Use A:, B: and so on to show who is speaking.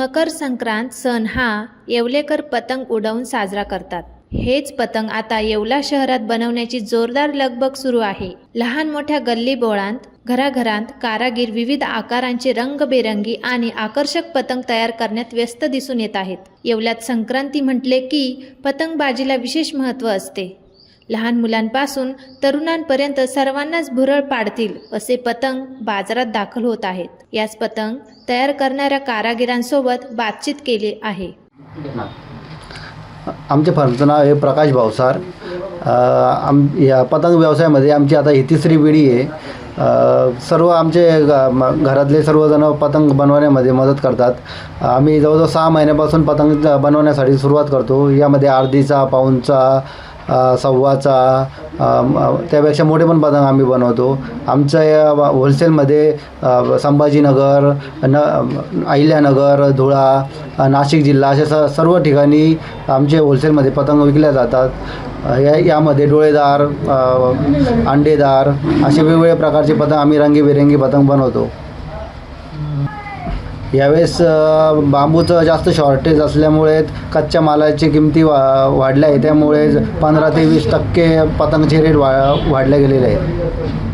A: मकर संक्रांत सण हा येवलेकर पतंग उडवून साजरा करतात. हेच पतंग आता येवला शहरात बनवण्याची जोरदार लगबग सुरू आहे. लहान मोठ्या गल्ली बोळांत घराघरांत कारागीर विविध आकारांचे रंगबेरंगी आणि आकर्षक पतंग तयार करण्यात व्यस्त दिसून येत आहेत. येवल्यात संक्रांती म्हटले की पतंगबाजीला विशेष महत्त्व असते. लहान मुलांपासून तरुणांपर्यंत सर्वांनाच भुरळ पाडतील असे पतंग बाजारात दाखल होत आहेत. याच पतंग तयार करणाऱ्या कारागिरांसोबत बातचीत केली आहे.
B: आमच्या फर्मचं नाव आहे प्रकाश भावसार. आम या पतंग व्यवसायामध्ये आमची आता ही तिसरी पिढी आहे. सर्व आमचे म- घरातले सर्वजण पतंग बनवण्यामध्ये मदत करतात. आम्ही जवळजवळ सहा महिन्यापासून पतंग बनवण्यासाठी सुरुवात करतो. यामध्ये अर्धीचा पाऊनचा सव्वाचा त्यापेक्षा मोठे पण पतंग आम्ही बनवतो. आमच्या या होलसेलमध्ये संभाजीनगर न अहिल्यानगर धुळा नाशिक जिल्हा अशा स सर्व ठिकाणी आमचे होलसेलमध्ये पतंग विकल्या जातात. या यामध्ये डोळेदार अंडेदार असे वेगवेगळ्या प्रकारचे पतंग आम्ही रंगीबेरंगी पतंग बनवतो. यावेळेस बांबूचं जास्त शॉर्टेज असल्यामुळे कच्च्या मालाची किमती वा वाढल्या आहे. त्यामुळे पंधरा ते वीस टक्के पतंगाचे रेट वा वाढले गेलेले आहेत.